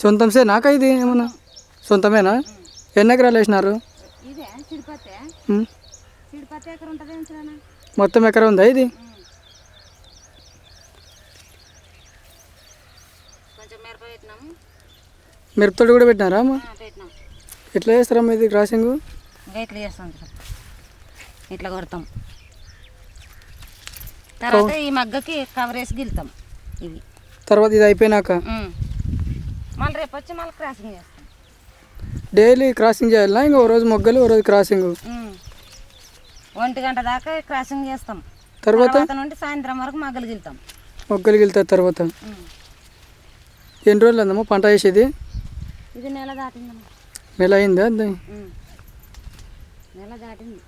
సొంతం సే నాకా ఇది ఏమన్నా? సొంతమేనా? ఎన్ని ఎకరాలు వేసినారు? మొత్తం ఎకరా ఉందా ఇది? కొంచెం మిరప పెట్టినాము మిరపతోటి కూడా పెట్టినారా అమ్మ? ఎట్లా చేస్తారమ్మా ఇది క్రాసింగ్? ఇట్లా చేస్తాం ఇట్లా కొడతాం. తర్వాత ఈ మగ్గకి కవర్ వేసి గిలుతాం. ఇవి. తర్వాత ఇది అయిపోయినాక. మళ్ళీ రేపు వచ్చి మళ్ళీ క్రాసింగ్ చేస్తాం. డైలీ క్రాసింగ్ చేయాలా? ఇంకా ఓ రోజు మొగ్గలు ఓ రోజు క్రాసింగ్. ఒంటి గంట దాకా క్రాసింగ్ చేస్తాం. తర్వాత? నుండి సాయంత్రం వరకు మగ్గలు గిలుతాం మొగ్గలు వెళ్తారు తర్వాత. ఎన్ని రోజులు అందమ్మా పంట వేసేది? ఇది నెల దాటిందమ్మా. నెల అయిందా. నెల దాటింది.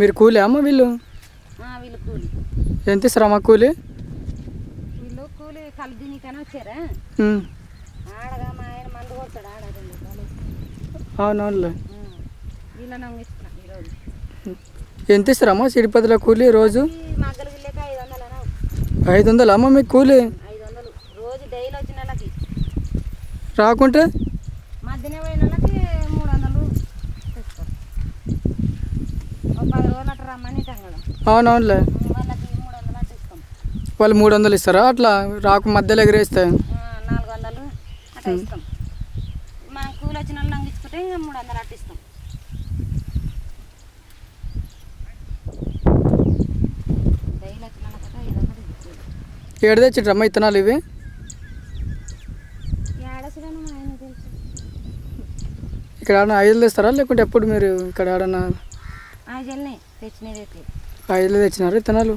మీరు కూలి అమ్మ వీళ్ళు? వీళ్ళు కూలి. ఎంత ఇస్తారమ్మా కూలి? వీళ్ళు కూలి కలు దీనికైనా వచ్చారా? ఉమ్. ఆడగా మా ఆయన మందు కొడతాడు ఆడ రెండు రూపాయలు అవునవునులే. వీళ్ళని ఈరోజు ఎంత ఇస్తారమ్మా సిడిపతిలో కూలి రోజు? ఐదు వందలు అమ్మ మీకు కూలి? రోజు డైలీ వచ్చిన వాళ్ళకి. రాకుంటే? మధ్యనే పోయిన వాళ్ళకి మూడు వందలు తెస్తారు ఒక పది రోజులు అట్లా రమ్మని ఇటాం కదా. అవునవునులే వాళ్ళకి మూడు వందలు అట్లా ఇస్తాం వాళ్ళు మూడు వందలు ఇస్తారా? అట్లా రాకు మధ్యలో ఎగరేస్తే నాలుగు వందలు అట్లా ఇస్తాం. మన కూలి వచ్చిన వాళ్ళు అంగించుకుంటే ఇంకా మూడు వందలు అట్లా ఇస్తాం. ఐదు ఏడు తెచ్చిట్రమ్మా ఇత్తనాలు ఇవి? ఇక్కడ ఏడన్నా ఐదులు తెస్తారా? లేకుంటే ఎప్పుడు మీరు ఇక్కడ ఏడన్నా అయితే. ఐదులు తెచ్చినారు ఇత్తనాలు?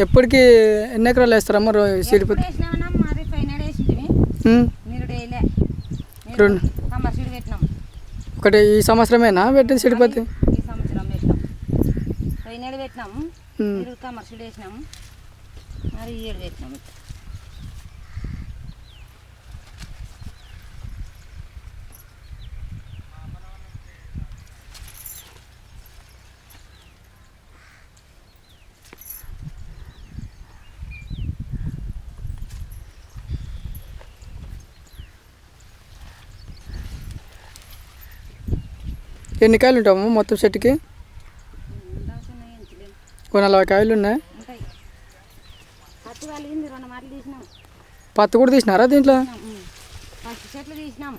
ఎప్పటికి ఎన్ని ఎకరాలు వేస్తారమ్మా రో సిడిపతి వేసినామన్నా మరి పైన వేసింటివి ఉమ్. మీరు డైలే రెండు. ఒకటి ఈ సంవత్సరమేనా పెట్టింది సిడిపతి ఈ సంవత్సరం పెట్టినాం. మీరు ఎన్ని కాయలు ఉంటాయమ్మా మొత్తం చెట్టుకి? ఓ నలభై కాయలు ఉన్నాయి పత్తి కూడా తీసినారా దీంట్లో. పత్తి చెట్లు తీసినాం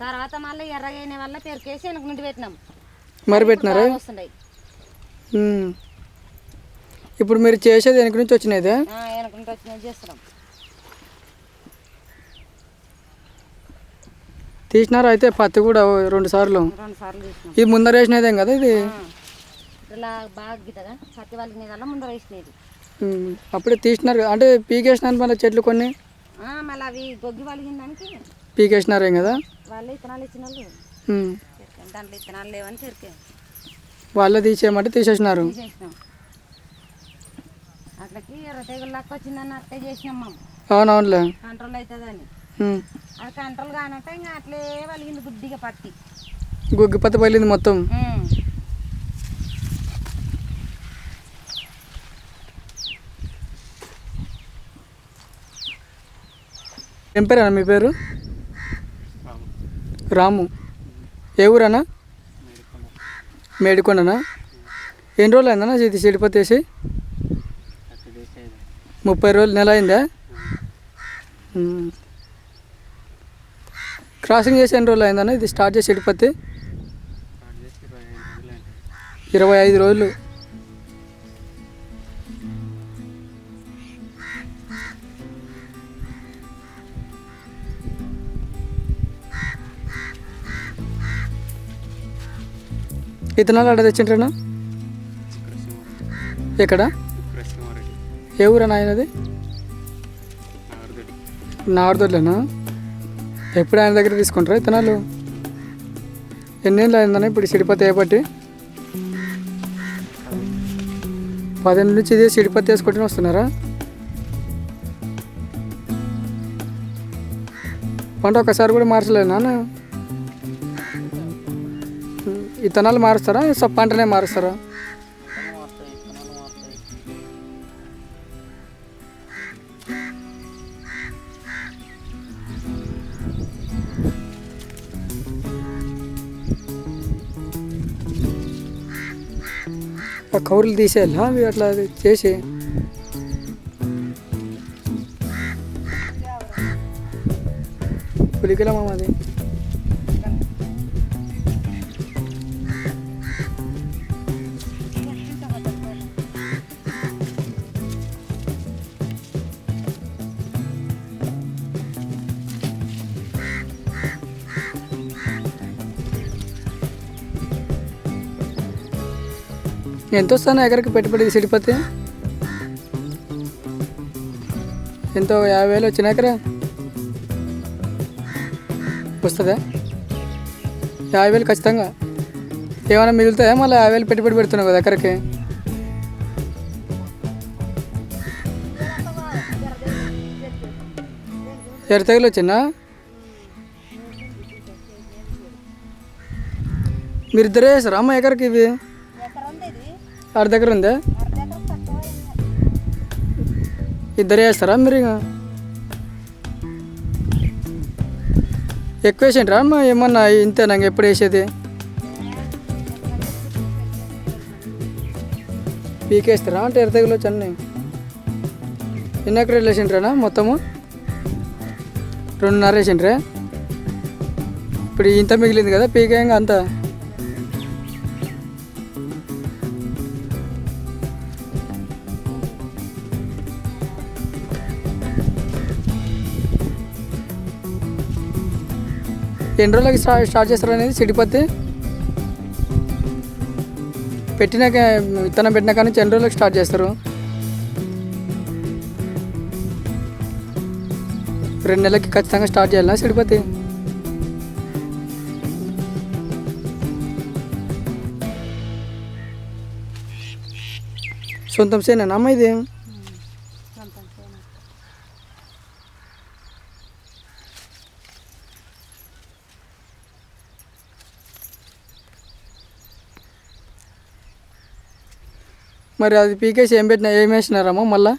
తర్వాత మళ్ళీ ఎర్రగైన వల్ల పెరికేసి వెనక నుండి పెట్టినాం మరి పెట్టినారా. ఇప్పుడు మీరు చేసేది వెనక నుంచి వచ్చినదే వెనక నుండి వచ్చినవి చేస్తున్నాం. తీసినారా అయితే పత్తి కూడా రెండు సార్లు రెండు సార్లు తీసినాం ఇది ముందర వేసినదేం కదా ఇది. ఇలా బాగా పత్తి వాళ్ళకి వల్ల ముందర వేసినది ఉమ్. అప్పుడే తీసినారు. అంటే పీకేసినారు మన చెట్లు కొన్ని ఆ, మళ్ళీ అవి గొగ్గి వలిగిన దానికి పీకేసినారేం కదా వాళ్ళే ఇత్తనాలు ఇచ్చిన వాళ్ళు ఉమ్. చెరికాం. దాంట్లో ఇత్తనాలు లేవని చెరికే వాళ్ళే తీసేయమంటే తీసేసినారు తీసేసినాం అట్లకి ఎర్ర తెగులు లెక్క వచ్చిందని అట్టే చేసినాం మేము అవునవునులే కంట్రోల్ అవుతుందని ఉమ్. కంట్రోల్ కానట్టే ఇంకా అట్లే వలిగింది గుడ్డిగా పత్తి. గుగ్గి పత్తి పగిలింది మొత్తం. ఏం పేరేనా మీ పేరు? రాము. ఏ ఊరన్నా? మేడికొండనా? ఎన్ని రోజులు అయిందన్నా ఇది చెడిపోతే వేసి? ముప్పై రోజులు నెల అయిందా. క్రాసింగ్ చేసి ఎన్ని రోజులు అయిందన్నా? ఇది స్టార్ట్ చేసి చెడిపోతే ఇరవై ఐదు రోజులు. ఇతనాలు అడ తెచ్చింటారా ఎక్కడ? ఏ ఊరన్నా ఆయనది? నార్దొడ్లేనా ఎప్పుడు ఆయన దగ్గర తీసుకుంటారా విత్తనాలు ఎన్నేళ్ళు అయిందన్న ఇప్పుడు సిడిపత్తి ఏ పట్టి పదిహేను నుంచి ఇదే సిడిపత్తి వేసుకుంటూనే వస్తున్నారా? పంట ఒకసారి కూడా మార్చలేనా ఇత్తనాలు మారుస్తారా? సొప్ప పంటనే మారుస్తారా? కౌరులు తీసేయాలా అవి అట్లా చేసి పులికిలా మామ అది ఎంత వస్తాను ఎకరికి పెట్టుబడి సిడిపోతే ఎంతో యాభై వేలు వచ్చిన ఎకరా? వస్తుందా? యాభై వేలు ఖచ్చితంగా. ఏమైనా మిగులుతాయా? మళ్ళీ యాభై వేలు పెట్టుబడి పెడుతున్నావు కదా ఎకరికి? ఎర వచ్చినా వచ్చిందా? మీరు ఇద్దరే వేస్తారా అమ్మ ఎకరికి ఇవి? ఇది ఆడ దగ్గర ఉందా? ఇద్దరు వేస్తారా మీరు ఎక్కువ వేసిండ్రా అమ్మ? ఏమన్నా ఇంతే నాకు ఎప్పుడు వేసేది? పీకేస్తారా అంటే ఎర్ర తెగులు వచ్చి ఎన్ని ఎకరాలు వేసిండ్రానా మొత్తము? రెండున్నర వేసిండ్రా? ఇప్పుడు ఇంత మిగిలింది కదా పీకేయంగా అంతా? ఎన్ని రోజులకి స్టార్ట్ స్టార్ట్ చేస్తారు అనేది సిడిపత్తి. పెట్టిన విత్తనం పెట్టినా కానీ ఎన్ని రోజులకి స్టార్ట్ చేస్తారు. రెండు నెలలకి ఖచ్చితంగా స్టార్ట్ చేయాలా సిడిపత్తి? సొంతం సేనా అమ్మ ఇది సొంతం చేయను. మరి అది పీకేసి ఏం పెట్టినా ఏం వేసినారమ్మా మళ్ళా?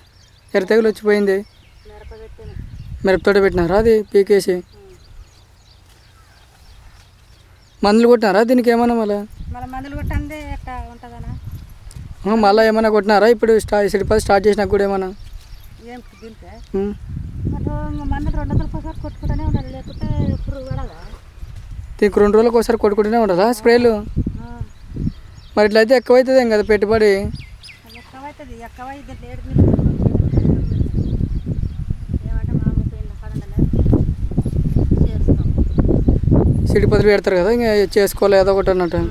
ఎర్ర తెగులు వచ్చిపోయింది. మిరపతోట పెట్టినారా అది పీకేసి? మందులు కొట్టినారా దీనికి ఏమన్నా మళ్ళా? మళ్ళీ ఏమైనా కొట్టినారా? ఇప్పుడు స్టా స్టార్ట్ చేసినా కూడా ఏమన్నా? దీనికే రెండు రోజులకు ఒకసారి కొట్టుకుంటూనే ఉండదా స్ప్రేలు? మరి ఇట్లయితే ఎక్కువ అవుతుంది ఏం కదా పెట్టుబడి? ఎక్కువైతుంది ఎక్కువై దీంట్లో ఏడు మిల్లు ఏమంటే మా పెడతారు కదా ఇంకా చేసుకోవాలి ఏదో ఒకటి అన్నట్టు.